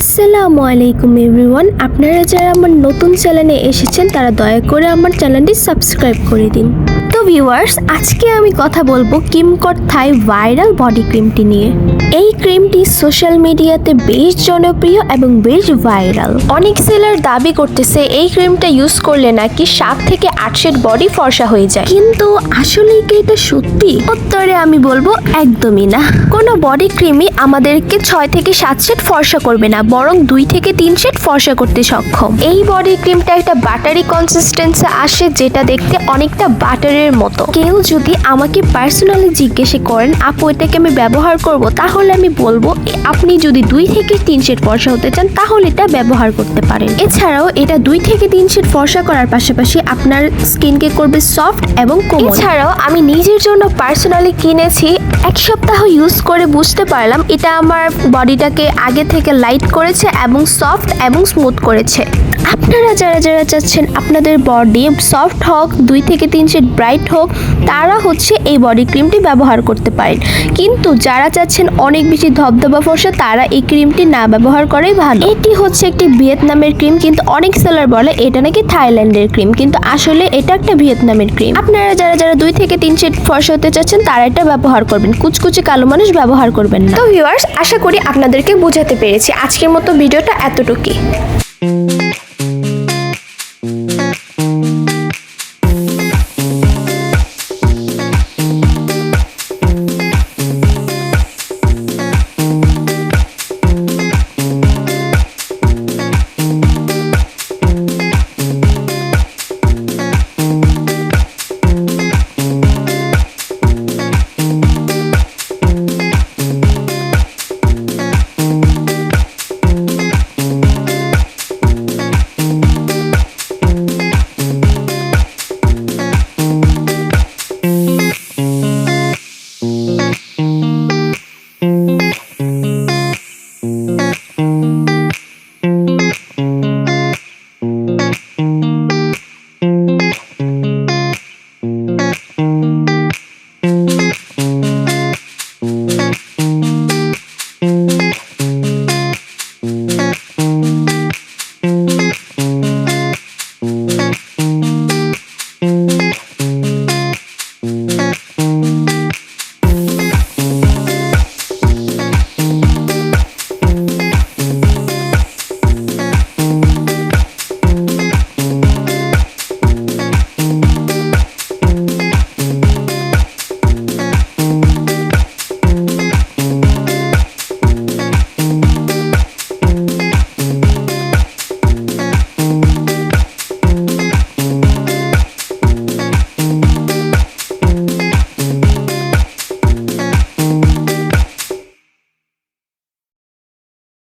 আসসালামু আলাইকুম এভরিওয়ান। আপনারা যারা আমার নতুন চ্যানেলে এসেছেন, তারা দয়া করে আমার চ্যানেলটি সাবস্ক্রাইব করে দিন। ভিউয়ার্স আজকে আমি কথা বলব কিমকট থাই ভাইরাল বডি ক্রিমটি নিয়ে। এই ক্রিমটি সোশ্যাল মিডিয়াতে বেশ জনপ্রিয় এবং বেশ ভাইরাল অনেক সেলার দাবি করতেছে এই ক্রিমটা ইউজ করলে নাকি সাত থেকে আট শেড বডি ফর্সা হয়ে যায়। কিন্তু আসলে কি এটা সত্যি? উত্তরে আমি বলব একদমই না। কোনো বডি ক্রিমই আমাদেরকে ছয় থেকে সাত শেড ফর্সা করবে না, বরং দুই থেকে তিন শেড ফর্সা করতে সক্ষম। এই বডি ক্রিমটা একটা বাটারি কনসিস্টেন্সি আসে, যেটা দেখতে অনেকটা বাটারের মতো। কেউ যদি আমাকে পার্সোনালি জিজ্ঞেসে করেন, আপু, এটাকে আমি ব্যবহার করব? তাহলে আমি বলব আপনি যদি দুই থেকে তিন শেড ফর্সা হতে চান, তাহলে এটা ব্যবহার করতে পারেন। এছাড়াও এটা দুই থেকে তিন শেড ফর্সা করার পাশাপাশি আপনার স্কিনকে করবে সফট এবং কোমল। এছাড়াও আমি নিজের জন্য পার্সোনালি কিনেছি, এক সপ্তাহ ইউজ করে বুঝতে পারলাম, এটা আমার বডিটাকে আগে থেকে লাইট করেছে এবং সফট এবং স্মুথ করেছে। আপনারা যারা যারা চাচ্ছেন আপনাদের বডি সফট হোক, দুই থেকে তিন শেড ব্রাইট হোক, তারা হচ্ছে এই বডি ক্রিমটি ব্যবহার করতে পারেন। কিন্তু যারা চাচ্ছেন অনেক বেশি ধবধবা ফর্সা, তারা এই ক্রিমটি না ব্যবহার করাই ভালো। এটি হচ্ছে একটি ভিয়েতনামের ক্রিম কিন্তু অনেক সেলার বলে এটা নাকি থাইল্যান্ডের ক্রিম কিন্তু আসলে এটা একটা ভিয়েতনামের ক্রিম আপনারা যারা যারা দুই থেকে তিন শেড ফর্সা হতে চাচ্ছেন, তারা এটা ব্যবহার করবেন। কুচকুচে কালো মানুষ ব্যবহার করবেন না। তো ভিউয়ার্স আশা করি আপনাদেরকে বোঝাতে পেরেছি। আজকের মতো ভিডিওটা এতটুকুই।